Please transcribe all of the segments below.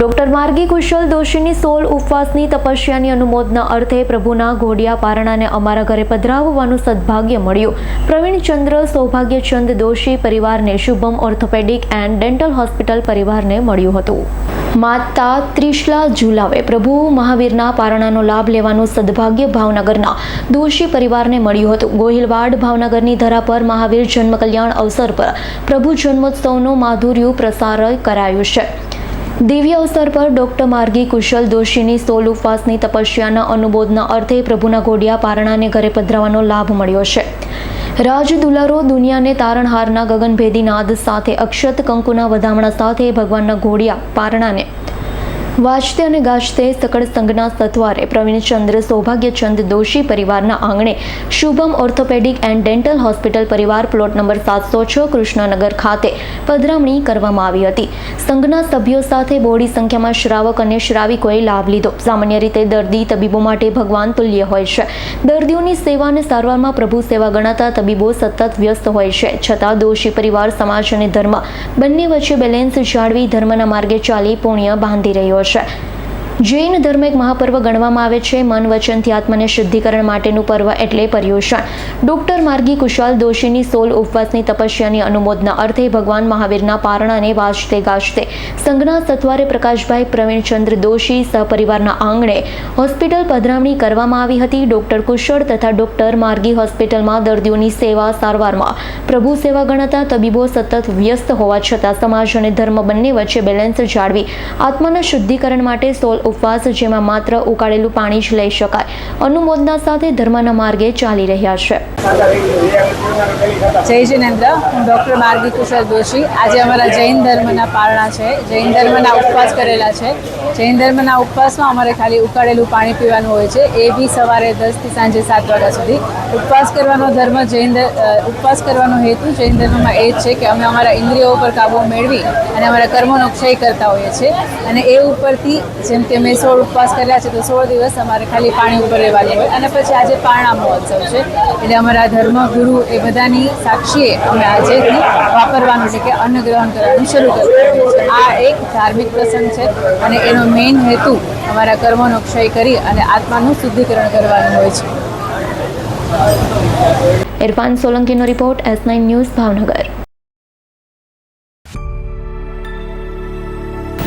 Doctor Margi કુશલ દોશીની સોલ ઉપવાસની તપસ્યાની અનુમોદના અર્થે પ્રભુના ઘોડિયા પારણાને અમારા ઘરે પધરાવવાનું સદભાગ્ય મળ્યું. પ્રવીણચંદ્ર સૌભાગ્યચંદ દોશી પરિવારને Shubham, orthopaedic and dental hospital પરિવારને મળ્યું હતું. માતા ત્રિશલા ઝુલાવે, પ્રભુ, મહાવીરના પારણાનો લાભ લેવાનું સદભાગ્ય ભાવનગરના દોશી પરિવારને મળ્યું હતું. ગોહિલવાડ ભાવનગરની ધરા પર મહાવીર જન્મ કલ્યાણ અવસર પર પ્રભુ જન્મોત્સવનું માધુર્યું પ્રસાર કરાયું છે. દિવ્ય અવસર પર ડોક્ટર માર્ગી કુશલ દોશીની સોલ ઉપવાસની તપસ્યાના અનુબોધના અર્થે પ્રભુના ઘોડિયા પારણાને ઘરે પધરાવાનો લાભ મળ્યો છે. રાજ દુલારો દુનિયાને તારણહારના ગગનભેદી નાદ સાથે અક્ષત કંકુના વધામણા સાથે ભગવાનના ઘોડિયા પારણાને વાજતે અને ગાજતે સકળ સંઘના સથવારે પ્રવીણચંદ્ર સૌભાગ્યચંદ દોશી પરિવારના આંગણે Shubham orthopaedic and dental hospital પરિવાર પ્લોટ નંબર સાતસો છ, કૃષ્ણનગર ખાતે પધરામણી કરવામાં આવી હતી. સંઘના સભ્યો સાથે બોડી સંખ્યામાં શ્રાવક અને શ્રાવિકોએ લાભ લીધો. સામાન્ય રીતે દર્દી તબીબો માટે ભગવાન તુલ્ય હોય છે. દર્દીઓની સેવા અને સારવારમાં પ્રભુ સેવા ગણાતા તબીબો સતત વ્યસ્ત હોય છે. છતાં દોશી પરિવાર, સમાજ અને ધર્મ બંને વચ્ચે બેલેન્સ જાળવી ધર્મના માર્ગે ચાલી પુણ્ય બાંધી રહ્યો છે. cioè જૈન ધર્મ એક મહાપર્વ ગણવામાં આવે છે. મન, વચનથી આત્મને શુદ્ધિકરણ માટેનું પર્વ એટલે પર્યુષણ. ડોક્ટર માર્ગી કુશાલ દોશીની સોલ ઉપવાસની તપસ્યાની અનુમોદના અર્થે ભગવાન મહાવીરના પારણાને વાજતે ગાજતે. સંઘના સત્વારે પ્રકાશભાઈ પ્રવીણચંદ્ર દોશી સહપરિવારના આંગણે હોસ્પિટલ પધરામણી કરવામાં આવી હતી. ડોક્ટર કુશળ તથા ડોક્ટર માર્ગી હોસ્પિટલમાં દર્દીઓની સેવા સારવારમાં પ્રભુ સેવા ગણાતા તબીબો સતત વ્યસ્ત હોવા છતાં સમાજ અને ધર્મ બંને વચ્ચે બેલેન્સ જાળવી આત્માના શુદ્ધિકરણ માટે સોલ ઉપવાસ, જેમાં માત્ર ઉકાળેલું પાણી જ લઈ શકાય. અનુમોદના સાથે ધર્મના માર્ગે ચાલી રહ્યા છે. જય જિનેન્દ્ર, હું ડૉક્ટર માર્ગી કુશલ દોશી. આજે અમારા જૈન ધર્મના પારણા છે. જૈન ધર્મના ઉપવાસ કરેલા છે. જૈન ધર્મના ઉપવાસમાં અમારે ખાલી ઉકાળેલું પાણી પીવાનું હોય છે. એ બી સવારે દસથી સાંજે સાત વાગ્યા સુધી. ઉપવાસ કરવાનો ધર્મ જૈન ઉપવાસ કરવાનો હેતુ જૈન ધર્મમાં એ જ છે કે અમે અમારા ઇન્દ્રિયો ઉપર કાબુ મેળવી અને અમારા કર્મોનો ક્ષય કરતા હોઈએ છીએ. અને એ ઉપરથી જેમ કે મેં સોળ ઉપવાસ કર્યા છે, તો સોળ દિવસ અમારે ખાલી પાણી ઉપર રહેવાનું હોય. અને પછી આજે પારણા મહોત્સવ છે. એટલે અમારા ધર્મ ગુરુ એ બધાની સાક્ષીએ અમે આજેથી વાપરવાનું છે કે અન્ન ગ્રહણ કરવાનું શરૂ કર્યું. છે આ એક ધાર્મિક પ્રસંગ છે અને એનો મેઇન હેતુ અમારા કર્મોનો ક્ષય કરી અને આત્માનું શુદ્ધિકરણ કરવાનું હોય છે. Irfan સોલંકીનો report S nine news Bhavnagar.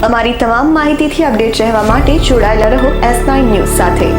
અમારી તમામ માહિતીથી અપડેટ રહેવા માટે જોડાયેલા રહો એસ નાઇન ન્યૂઝ સાથે.